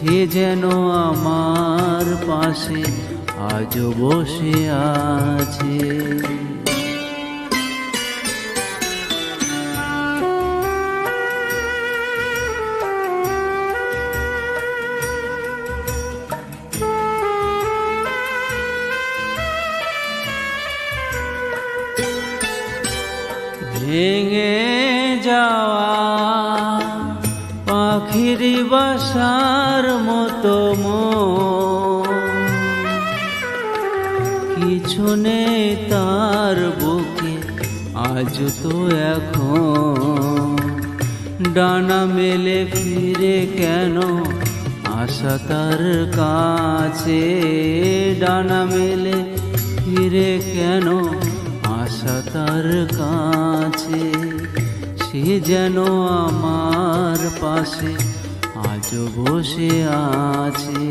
সে যেন আমার পাশে আজও বসে আছে। ভেঙে যাওয়া পাখির বাসার মতো। কিছু নেই তার বুকে, আজ তো এখন। ডানা মেলে ফিরে কেন? আশা তার কাছে। ডানা মেলে ফিরে কেন? আশা তার কাছে। সে যেন আমার পাশে আজ বসে আছে।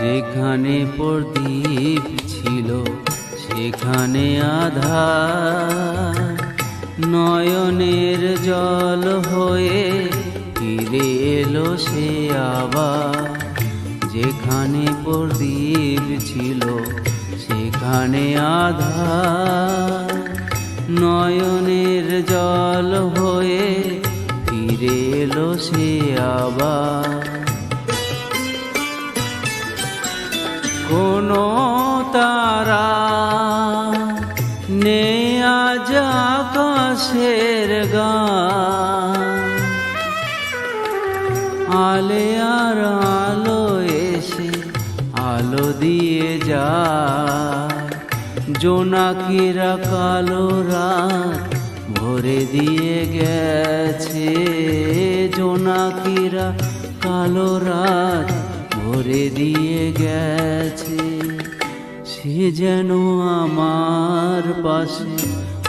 যেখানে প্রদীপ ছিল সেখানে আধার। নয়নের জল হয়ে ফিরে এলো সে আবার। যেখানে প্রদীপ ছিল, সেখানে আধার। নয়নের জল হয়ে ফিরে এলো সে আবার। আকাশের গান। আলে আর আলো এসে আলো দিয়ে যা জোনাকিরা কালো রাত ভরে দিয়ে গেছে। জোনাকিরা কালো রাত ভরে দিয়ে গেছে। সে যেন আমার পাশে